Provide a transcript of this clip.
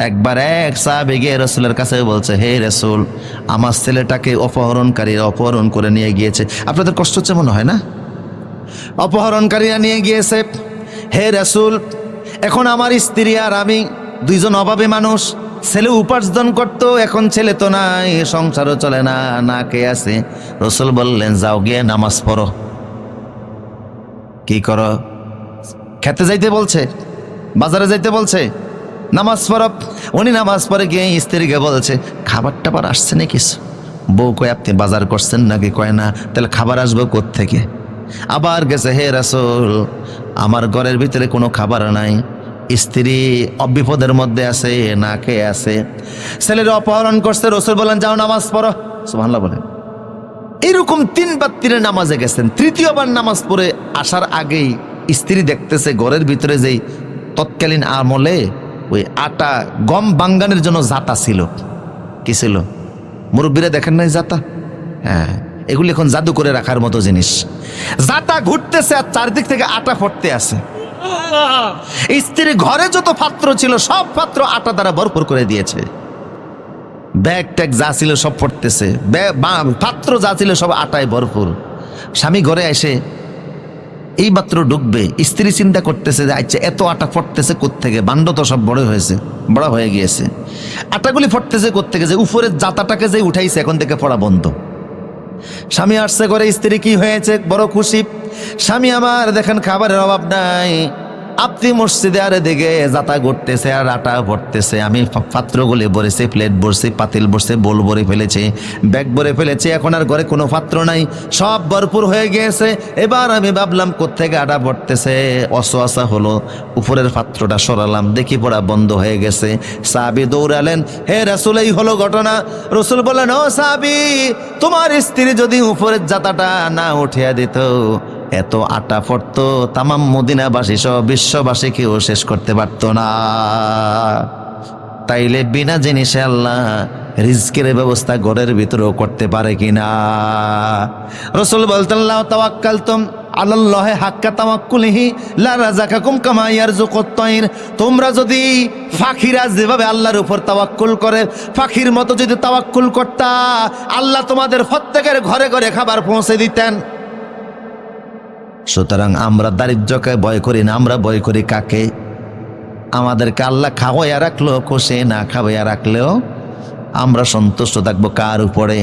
একবার এক সাহাবে গিয়ে রসুলের কাছে বলছে, হে রসুল, আমার ছেলেটাকে অপহরণকারীরা অপহরণ করে নিয়ে গিয়েছে। আপনাদের কষ্ট হচ্ছে মনে হয় না? অপহরণকারীরা নিয়ে গিয়েছে, হে রসুল, এখন আমার স্ত্রী আর আমি দুইজন অভাবে মানুষ, ছেলে উপার্জন করতো, এখন ছেলে তো নাই, সংসারও চলে না না কে আছে। রসুল বললেন, যাও গিয়ে নামাজ পড়ো। কি করো? খেতে যাইতে বলছে? বাজারে যাইতে বলছে? নামাজ পড়ব উনি নামাজ পড়ে গিয়ে স্ত্রীকে বলছে, খাবার টাবার আসছে না কিছু বউ কয়, আপনি বাজার করছেন নাকি? কয়, না, তাহলে খাবার আসবে থেকে আবার গেছে, হে রাসুল, আমার ঘরের ভিতরে কোনো খাবার নাই। স্ত্রী অবিপদের মধ্যে আছে, না কে আছে। ছেলের অপহরণ করছে, রসুল বলেন যাও নামাজ পড়ো। সুবহানাল্লাহ বলেন। এরকম তিনবার তীরে নামাজে গেছেন। তৃতীয়বার নামাজ পড়ে আসার আগেই স্ত্রী দেখতেছে ঘরের ভিতরে যেই তৎকালীন আমলে ওই আটা গম বাঙ্গানের জন্য জাতা ছিল। কি ছিল? মুরব্বীরা দেখেন নাই জাতা? হ্যাঁ এগুলি এখন জাদু করে রাখার মতো জিনিস। জাতা ঘুরতেছে আর চারদিক থেকে আটা ফটতে আছে। স্ত্রী ঘরে যত পাত্র ছিল, সব পাত্র আটা দ্বারা ভরপুর করে দিয়েছে। ব্যাগ ট্যাগ যা ছিল সব ফটতেছে। পাত্র যা ছিল সব আটায় ভরপুর। স্বামী ঘরে এসে এই মাত্র ঢুকবে স্ত্রী চিন্তা করতেছে যে আচ্ছা এত আটা ফটতেছে কোত্থেকে? বান্ড তো সব বড় হয়েছে, বড় হয়ে গিয়েছে। আটাগুলি ফটতেছে কোত্থেকে যে, উপরের জাতাটাকে যে উঠাইছে, এখন থেকে ফড়া বন্ধ। স্বামী আসছে করে স্ত্রী কি হয়েছে? বড় খুশি। স্বামী আমার, দেখেন, খাবারের অভাব নাই। আপনি মসজিদে আরে দিকে যাতা ঘুরতেছে আর আটা ভরতেছে। আমি পাত্রগুলি ভরেছি প্লেট ভরছি, পাতিল ভরছে বোল ভরে ফেলেছি ব্যাগ ভরে ফেলেছি। এখন আর ঘরে কোনো পাত্র নাই, সব ভরপুর হয়ে গিয়েছে। এবার আমি ভাবলাম, কোত্থেকে আটা ভরতেছে? অসোয়াশা হলো, উপরের পাত্রটা সরালাম, দেখি পড়া বন্ধ হয়ে গেছে। সাবি দৌড়ালেন, হে রাসুল, এই হলো ঘটনা। রসুল বলেন ও সাবি তোমার স্ত্রী যদি উপরের জাতাটা না উঠিয়া দিত এত আটা পড়তো তামাম মদিনাবাসী, সহ বিশ্ববাসী কেউ শেষ করতে পারতো না। তাইলে বিনা জিনিসে আল্লাহ রিজকের ব্যবস্থা ঘরের ভিতরেও করতে পারে কিনা? রসুল বলতেন, লাও তাওয়াক্কাল তুম আল্লাহে হাক্কা তাওয়াক্কুলিহি, লা রাযাকাকুম কামা ইয়ারযুকুত তাইর তোমরা যদি ফাখিরা যেভাবে আল্লাহর উপর তাওয়াক্কুল করে ফাখির মতো যদি তাওয়াক্কুল করতা, আল্লাহ তোমাদের প্রত্যেকের ঘরে ঘরে খাবার পৌঁছে দিতেন। সুতরাং আমরা দারিদ্রকে ভয় করি না, আমরা ভয় করি কাকে? আমাদেরকে আল্লাহ খাওয়াইয়া রাখলেও কষে না খাওয়াইয়া রাখলেও আমরা সন্তুষ্ট থাকব কার উপরে?